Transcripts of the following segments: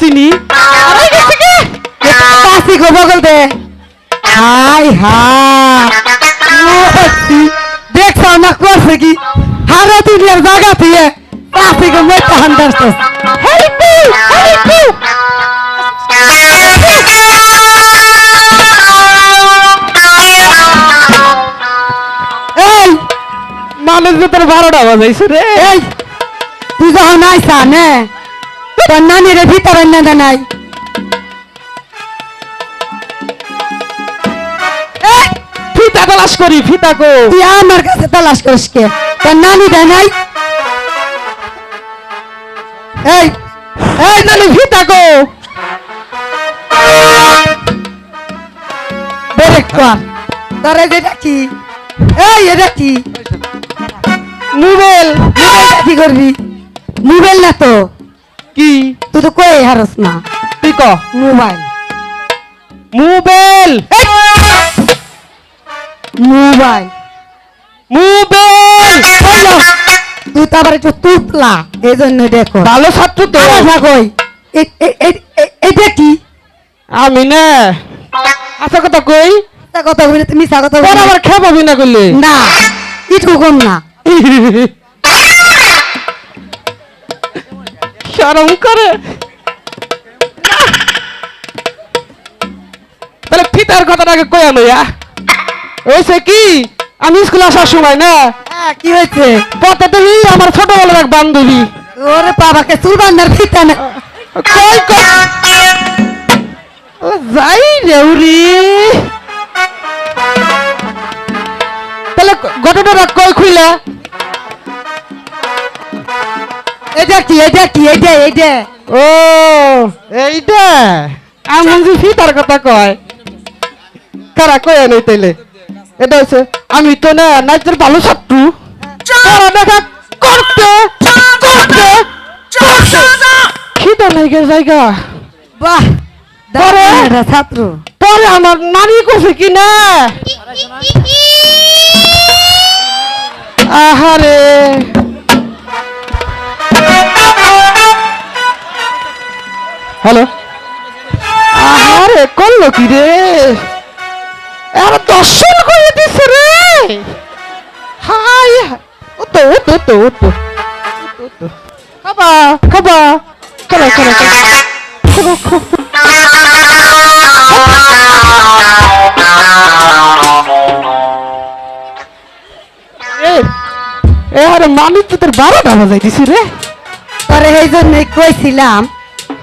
চিনি বগল দে হাই হা দেখছ না করছে কি হারা দুনিয়ার জায়গা দিয়ে কাশি গো মেটা হান্দারছস হেল্প ইউ হেল্প ইউ এই মানুষ তোর বারোটা বাজাইছে রে এই তুই যখন আইসা নে তোর নানির ভিতরে না দে নাই তালাশ করি ফিতা কো। তুই আমার কাছে তালাশ করিস কে? তোর নানি দে নাই? এই এই নানি ফিতা কো। বেরেক কর। তোর এই কি? এই এটা কি? মোবাইল। মোবাইলটা কি করবি? মোবাইল না তো? কি? তুই তো কই হারস না? তুই ক? মোবাইল। মোবাইল। মোবাইল মোবাইল তুই তো আবার একটু তুতলা এই জন্য দেখো। ভালো ছাত্র তো। কই এটা কি? আমি না। আচ্ছা কথা কই? তা কথা বলি তুমি মিশা কথা বলি আবার খেপাবি না করলে না ইটু কম না। শরম করে। তাহলে ফিতার কথাটাকে কই আনো ওইসে কি? আমি স্কুল আসার সময় না? হ্যাঁ কি হয়েছে? পথে দেখি আমার ছোটবেলার এক বান্ধবী। ওরে বাবাকে চুল বান্ধার ফিতা না। কই কই? ও যাই রেউরি তাহলে ঘটনাটা কই খুইলা? এটা কি এটা কি এটা এটা ও এইটা। এমন যে ফিতার কথা কয়। কারা কয় আনে তাইলে? এটা হচ্ছে আমি তো না নাচের ভালো ছাত্র। করতে করতে খিদা লাগে জায়গা। বাহ ছাত্র। পরে আমার নানি কছে কি না? আহারে। হ্যালো। আহারে করল কি রে? আর দর্শন করে দিছে রে। হাই ও তো ও তো তো ও তো খাবা খাবা। খাব আরে মালিক তো তোর বারোটা বাজাই দিছি রে। পরে এই জন্য কইছিলাম,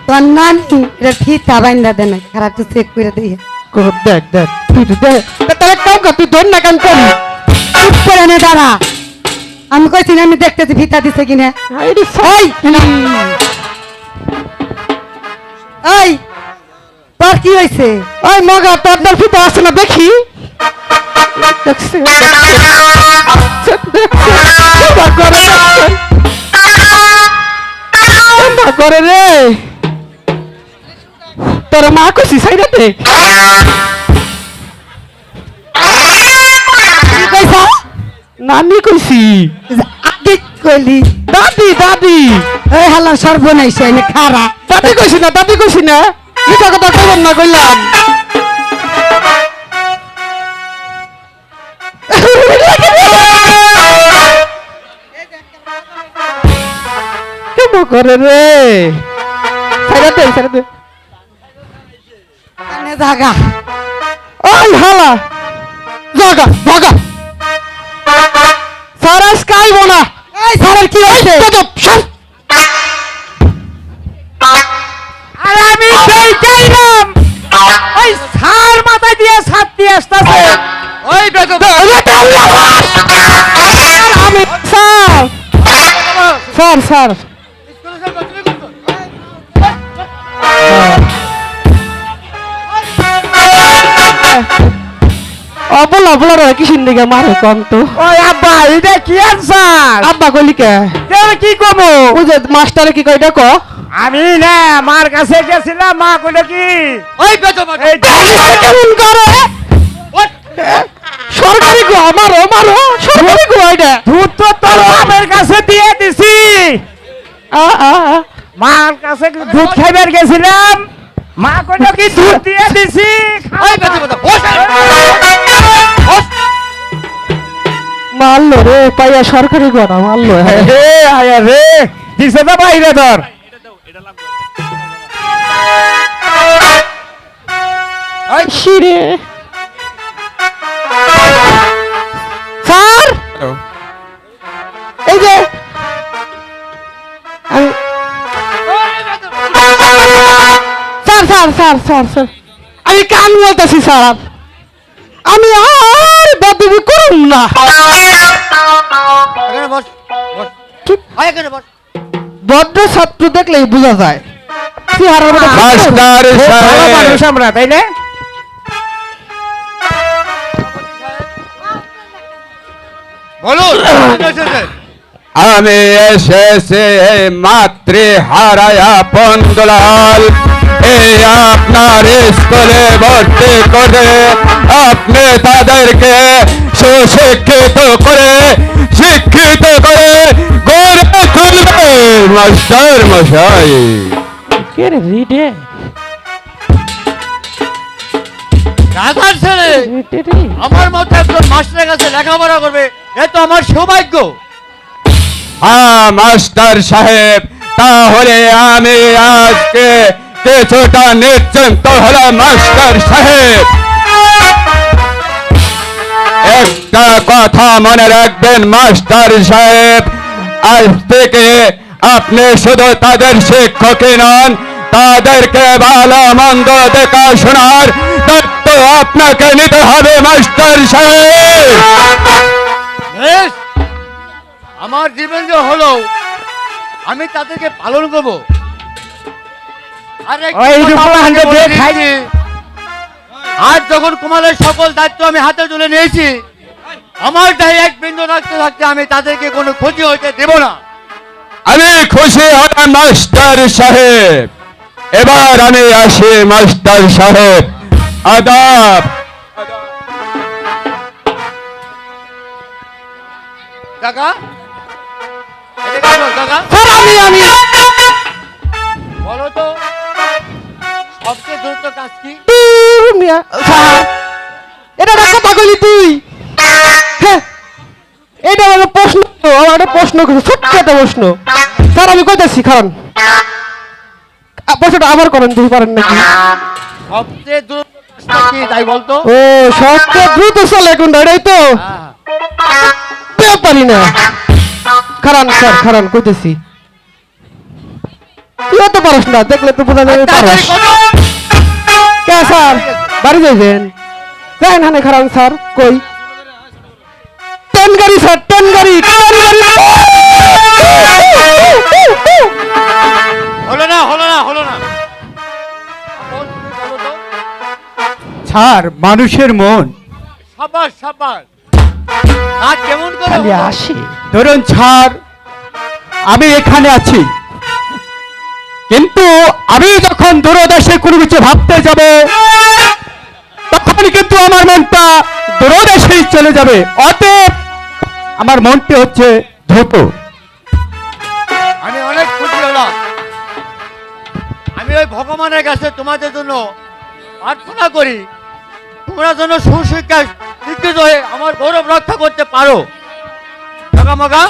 তোর নানি এটা ফিতা বান্ধা দেন, খারাপ তো চেক করে দিয়ে। দেখ দেখ তুই দেখ। তাহলে কর তুই ধর না কাম করি? চুপ করে নে দাঁড়া। আমি কইছি না আমি দেখতেছি ফিতা দিছে কিনা। এই! তোর কি হয়েছে ওই মগা তোর তোর ফিতা আছে না দেখি। কেমন করে রে? তোর মা কইছি সাইডে দেখ কি কইছ? নানি কইছি। আগে কইলি। দাদি দাদি। এই হালা সর্বনাশ এনে খারা। দাদি কইছি না দাদি কইছি না। মিথ্যা কথা কইলাম না কইলাম। করে রে? সাইডে দে এনে জাগা। ওই হালা! জাগা জাগা! সারা স্কাই বোনা এই স্যারের কি হয়েছে? আর আমি চাইলাম ওই সার মাথায় দিয়ে সাত দিয়ে আসতেছে। ওই আমি স্যার স্যার স্যার। অবলা অবলা কি সিন্দিকে মারে কম তো। ওই আব্বা এটা কি আনসার আব্বা কইলি কে? কি কমো? ওই যে মাস্টারে কি কয় এটা ক আমি না মার কাছে গেছিলাম মা কইলো কি? ওই বেজো এই কেমন করে সরকারি গো আমারও আমারও সরকারি গো এটা দুধ তো তোর বাপের কাছে দিয়ে দিছি। আ, আ। মার কাছে দুধ খাইবার গেছিলাম? মা কইলো কি দুধ দিয়ে দিছি। ওই বেজো বেজো মারলো রে পাইয়া সরকারি গড়া মারলো হ্যাঁ। হে আয়া রে দিছে তো বাইরে ধর। শিরে। স্যার! এই যে আমি- sir sir sir sir sir. আমি কান বলতেছি স্যার। আমি আর বদবি করুন না। এখানে বস বস। ঠিক। ওই এখানে বস। বড্ড ছাত্র দেখলেই বোঝা যায়। চেহারার মধ্যে মাস্টার ভালো মানুষ আমরা তাই না? বলুন। আমি এসেছি মাতৃ হারায়া পন্দলাল। এই আপনার স্কুলে ভর্তি করে আপনি তাদেরকে সুশিক্ষিত করে শিক্ষিত করে গড়ে তুলবে মাস্টার মশাই। কে রে রিডে রাজার ছেলে আমার মতো একজন মাস্টারের কাছে লেখাপড়া করবে এ তো আমার সৌভাগ্য। হ্যাঁ মাস্টার সাহেব তাহলে আমি আজকে কিছুটা নিশ্চিন্ত হলাম মাস্টার সাহেব একটা কথা মনে রাখবেন, মাস্টার সাহেব। আজ থেকে আপনি শুধু তাদের শিক্ষকই নন, তাদেরকে ভালো মন্দ দেখাশোনার দায়িত্ব আপনাকে নিতে হবে, মাস্টার সাহেব। আমার জীবন যে হলো, আমি তাদেরকে পালন করব। আজ যখন কুমারের সকল দায়িত্ব আমি হাতে তুলে নিয়েছি আমার দায় এক বিন্দু রাখতে থাকতে আমি তাদেরকে কোনো ক্ষতি হইতে দেব না। আমি খুশি হলাম মাস্টার সাহেব। এবার আমি আসি মাস্টার সাহেব। আদাব। কাকা? কাকা। আমি আমি। বলো তো। সবচেয়ে দ্রুত কাজ কি? মিয়া এটা একটা কথা কইলি তুই। এটা আমার প্রশ্ন আমার একটা প্রশ্ন করছে ছোট্ট একটা প্রশ্ন। স্যার আমি কইতেছি কারণ প্রশ্নটা আবার করেন যদি পারেন নাকি? সবচেয়ে দ্রুত কি তাই বলতো? ও সবচেয়ে দ্রুত চলে কোনটা এটাই তো। পারি না। খারান স্যার খারান কইতেছি। তুই তো পারস না দেখলে তো বোঝা যাবে পারস। বাড়ি যাইবেন? যাই খারান স্যার কই? টেন গাড়ি স্যার টেন গাড়ি টেন গাড়ি হলো না হলো না হলো না। ছাড় মানুষের মন। সাবাস সাবাস। কাজ কেমন করে খালি? আসে। ধরুন ছাড় আমি এখানে আছি। কিন্তু আমি যখন দূরদেশে কোনো কিছু ভাবতে যাব তখন কিন্তু আমার মনটা দূরদেশেই চলে যাবে। অতএব আমার মনটি হচ্ছে ধ্রুত। আমি অনেক খুশি হলাম। আমি ওই ভগবানের কাছে তোমাদের জন্য প্রার্থনা করি। তোমরা যেন সুশিক্ষা শিক্ষিত হয়ে আমার গৌরব রক্ষা করতে পারো। মগা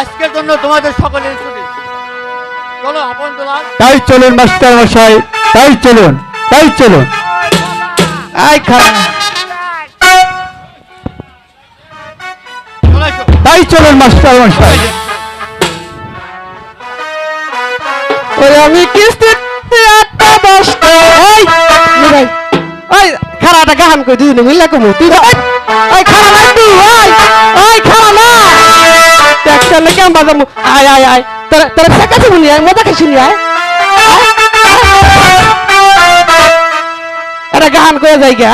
আজকের জন্য তোমাদের সকলের ছুটি। চলো আপন তাই চলুন মাস্টার মশাই তাই চলুন তাই চলুন। আই খারাপ তাই চলুন, মাস্টার ওরে, আমি কিস্তিতে একটা দশটা এই ভাই ওই খারাটা গাহান কই দুই মিল্লা কমু। তুই ওই খারা নাই তুই ওই ওই খারা না ট্যাক্সটা লেগে আমি আয় আয় আয়। তোর তোর ফেকা শুনি আয়, মজা খাইছি আয়। এটা গাহান করে যাই গা